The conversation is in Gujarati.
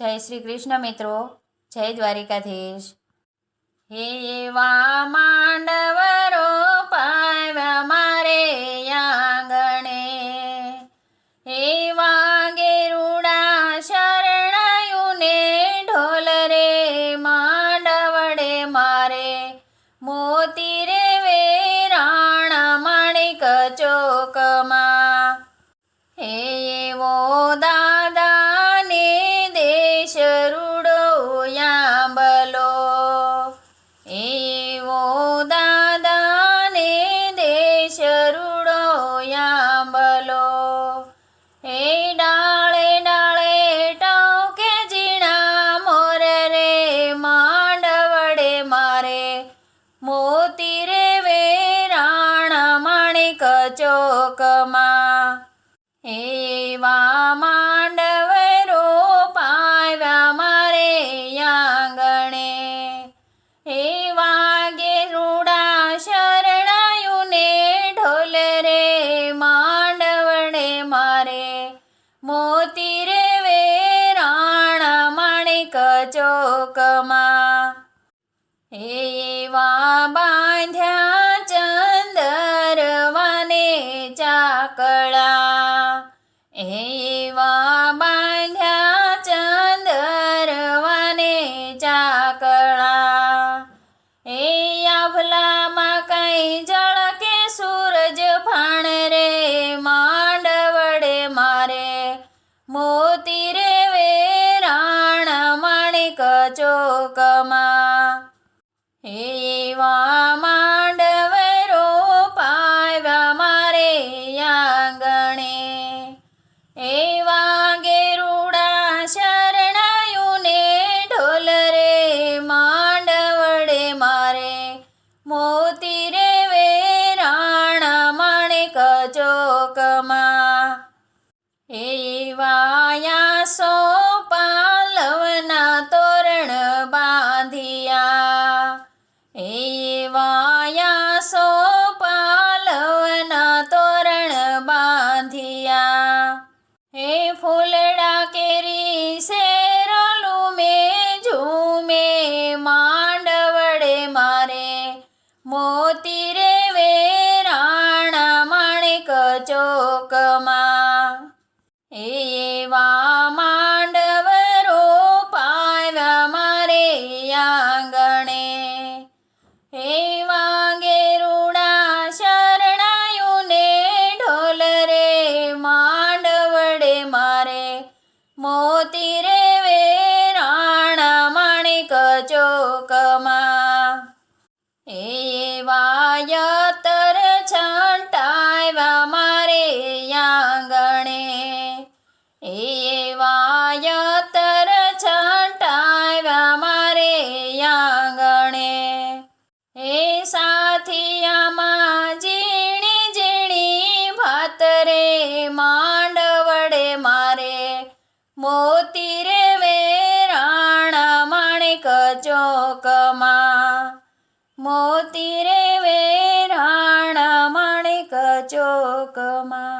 જય શ્રી કૃષ્ણ મિત્રો. જય દ્વારિકાધીશ. હે એવા માંડવરો પાવ્યા મારે આંગણે. એવા ગેરુડા શરણાયુને ઢોલ રે, માંડવડે મારે. મોતી રે ચોકમાં એવા બાંધ્યા ચંદરવાને ચાકળા એવા બાંધ્યા ચંદરવાને ચાકળા એ આભલામાં કઈ જળ કે સૂરજ ભાણ રે માંડવડે મારે મોતી રે એવા માંડવરો પાવ્યા મારે આંગણે. એવા ગેરુડા શરણાયુને ઢોલ રે માંડવડે મારે. મોતી ચોકમાં. એવા માંડવરો પાવ્યા મારે આંગણે. એવા ગેરુડા શરણાયુને ઢોલ રે, માંડવડે મારે. મોતી રે વેરાણા માણિક ચોકમાં. એવા મોતી રે વેરાણા માણેક ચોકમાં. મોતી રે વેરાણા માણેક ચોકમાં.